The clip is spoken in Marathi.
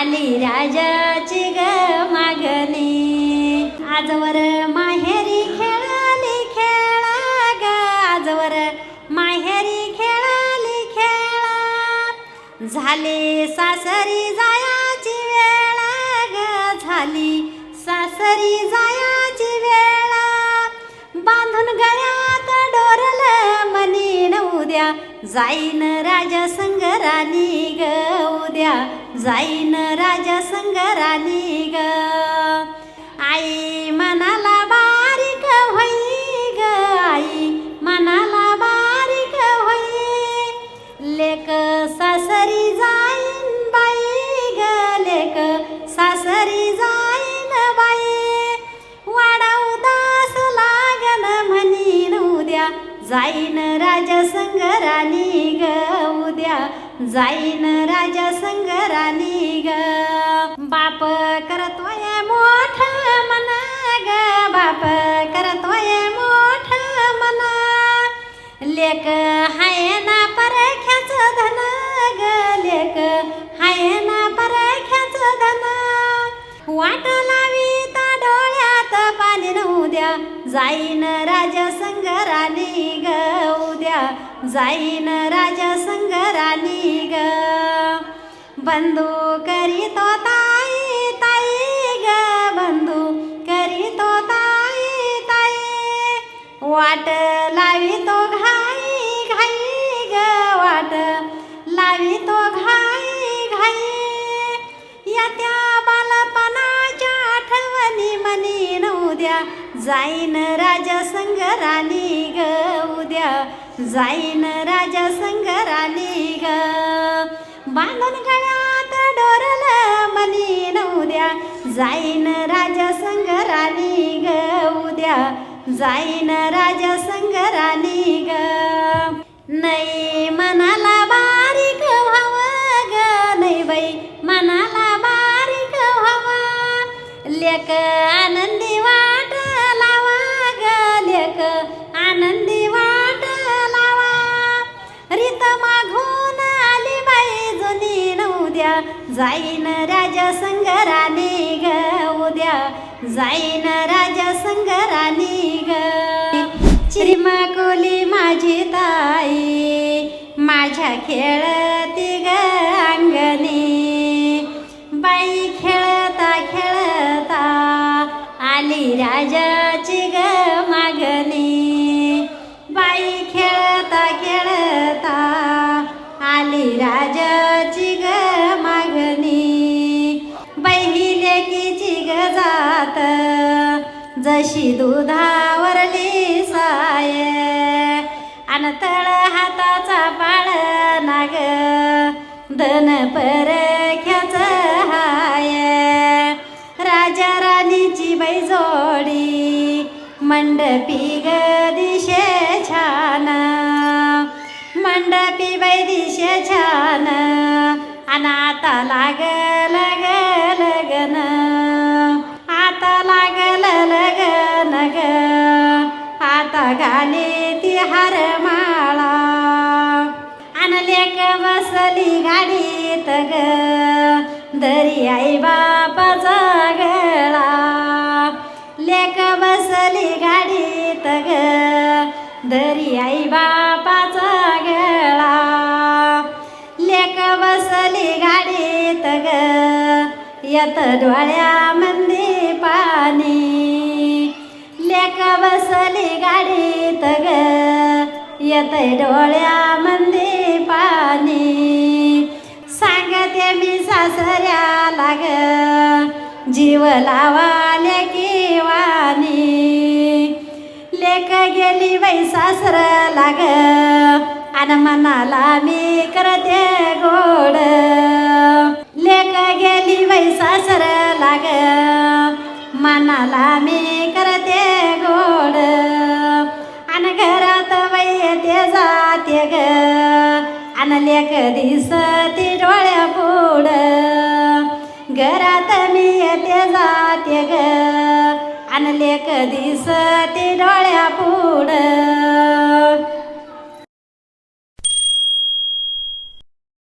आली राजाची ग मागणी. आजवर माहेरी खेळाली खेळा ग. आजवर माहेरी खेळाली खेळा. झाले सासरी जायाची वेळा ग. झाली सासरी जा उद्या जाईन राजा संगरानी ग उद्या जाईन राजा संगरानी ग. आई मनाला बारीक होई ग आई मनाला बारीक होई. लेक सासरी जाईन राजा संगरानी ग उद्या जाईन राजा संगरानी ग. बाप करत वय मोठ मना ग बाप करत वय मोठ मना. लेक हाय ना परख्याच धन ग लेक हाय ना परख्याच धन. वाट लावी जाईन राजा संगरानी ग उद्या जाईन राजा संगरानी ग. बंधू करीतो ताई ताई ग बंधू करीतो ताई ताई. वाट लावी तो घाई घाई ग वाट लावी तो जाईन राजा संगरानी ग उद्या जाईन राजा संगरानी ग. बांधून गळ्यात डोरल मनी उद्या जाईन राजा संगरानी ग उद्या जाईन राजा संगरानी ग. नाही मनाला बारीक व्हाव ग नाही बाई मनाला बारीक व्हावा. लेक जाईन राजा संगरानी ग उद्या जाईन राजा संगरानी ग. चिरिमाकोली माझी ताई माझ्या खेळती ग अंगणी. बाई खेळता खेळता आली राजा जशी दुधावरली साय. अन तळ हाताचा पाळ नाग. धन परख्याच हाय. राजा राणीची बैजोडी मंडपी ग दिशे छान. मंडपी बै दिशे छान. अन आता लागल लगन. घाले ती हार माळा अन लेक बसली गाडीत ग. दरी आई बापाचा गळा. लेक बसली गाडीत ग. दरी आई बापाचा गळा. लेक बसली गाडीत ग. येत डोळ्यामध्ये पाणी. लेक बसली गाडीत ग. येत डोळ्यामध्ये पाणी. सांगते मी सासऱ्या लाग जीव लावाले की वाणी. लेख गेली बाई सासर लाग आणि मनाला मी करते गोड. लेख गेली बाई सासर लाग मनाला मी अन लेक दिसते डोळ्या पुढ. घरात मी येते जाते ग. अन लेक दिसते डोळ्या पुढ.